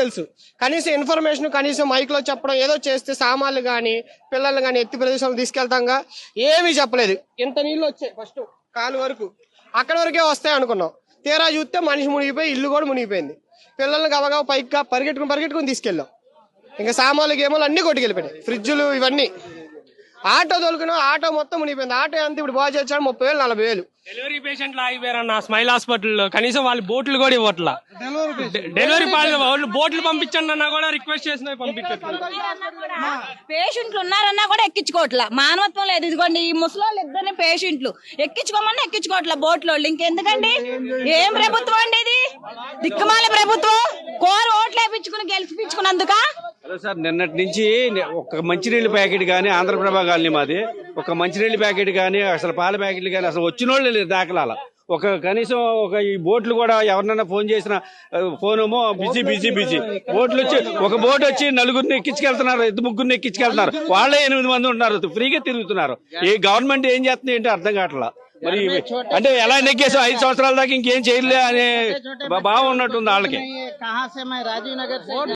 తెలుసు. కనీసం ఇన్ఫర్మేషన్ కనీసం మైక్లో చెప్పడం ఏదో చేస్తే సామాన్లు కానీ పిల్లలు కానీ ఎత్తి ప్రదేశం తీసుకెళ్తాంగా ఏమీ చెప్పలేదు. ఇంత నీళ్ళు వచ్చాయి ఫస్ట్ కాలు వరకు. అక్కడ వరకే వస్తాయి అనుకున్నాం. తీరా చూస్తే మనిషి మునిగిపోయి ఇల్లు కూడా మునిగిపోయింది. పిల్లల్ని గబగబా పైకి పరిగెట్టుకుని పరిగెట్టుకుని తీసుకెళ్ళాం. ఇంకా సామాన్లు గేమాలు అన్ని కొట్టుకెళ్ళిపోయినాయి. ఫ్రిడ్జులు ఇవన్నీ. ఆటో తోలుకున్నాం ఆటో మొత్తం మునిగిపోయింది. ఆటో ఎంత ఇప్పుడు బాగా చేర్చాడు ముప్పై వేలు నలభై వేలు. డెలివరీ పేషెంట్లు ఆగిపోయారన్న స్మైల్ హాస్పిటల్లో? కనీసం వాళ్ళు బోట్లు కూడా ఇవ్వట్లా. డెలివరీ వాళ్ళు బోట్లు పంపించండి అన్నా కూడా రిక్వెస్ట్ చేసిన పంపించట్లేదు. పేషెంట్లు ఉన్నారన్నా కూడా ఎక్కించుకోవట్లా. మానవత్వం లేదు. ఇదిగోండి ఈ ముసలోళ్ళు ఇద్దరిని పేషెంట్లు ఎక్కించుకోమని ఎక్కించుకోవట్లా బోట్లో ఇంకెందుకండి? ఏం ప్రభుత్వం అండి ఇది? దిక్కుమాల ప్రభుత్వం. కోరు ఓట్లు వేపించుకుని గెలిపించుకున్నందుక? హలో సార్ నిన్నటి నుంచి ఒక మంచినీళ్ళ ప్యాకెట్ కానీ ఆంధ్రప్రభ కాలనీ మాది. ఒక మంచినీళ్ళ ప్యాకెట్ కానీ అసలు పాల ప్యాకెట్లు కానీ అసలు వచ్చిన వాళ్ళు దాఖలాల. ఒక కనీసం ఒక ఈ బోట్లు కూడా ఎవరినైనా ఫోన్ చేసిన ఏమో బిజీ బిజీ బిజీ. బోట్లు వచ్చి ఒక బోట్ వచ్చి నలుగురిని ఎక్కించుకెళ్తున్నారు ఇద్దరు ముగ్గురిని ఎక్కించుకెళ్తున్నారు. వాళ్ళే ఎనిమిది మంది ఉంటున్నారు ఫ్రీగా తిరుగుతున్నారు. ఈ గవర్నమెంట్ ఏం చేస్తుంది ఏంటో అర్థం కావట్లా? మరి అంటే ఎలా నెగ్గేసాం ఐదు సంవత్సరాల దాకా ఇంకేం చేయలే అనే భావం ఉన్నట్టుంది వాళ్ళకి.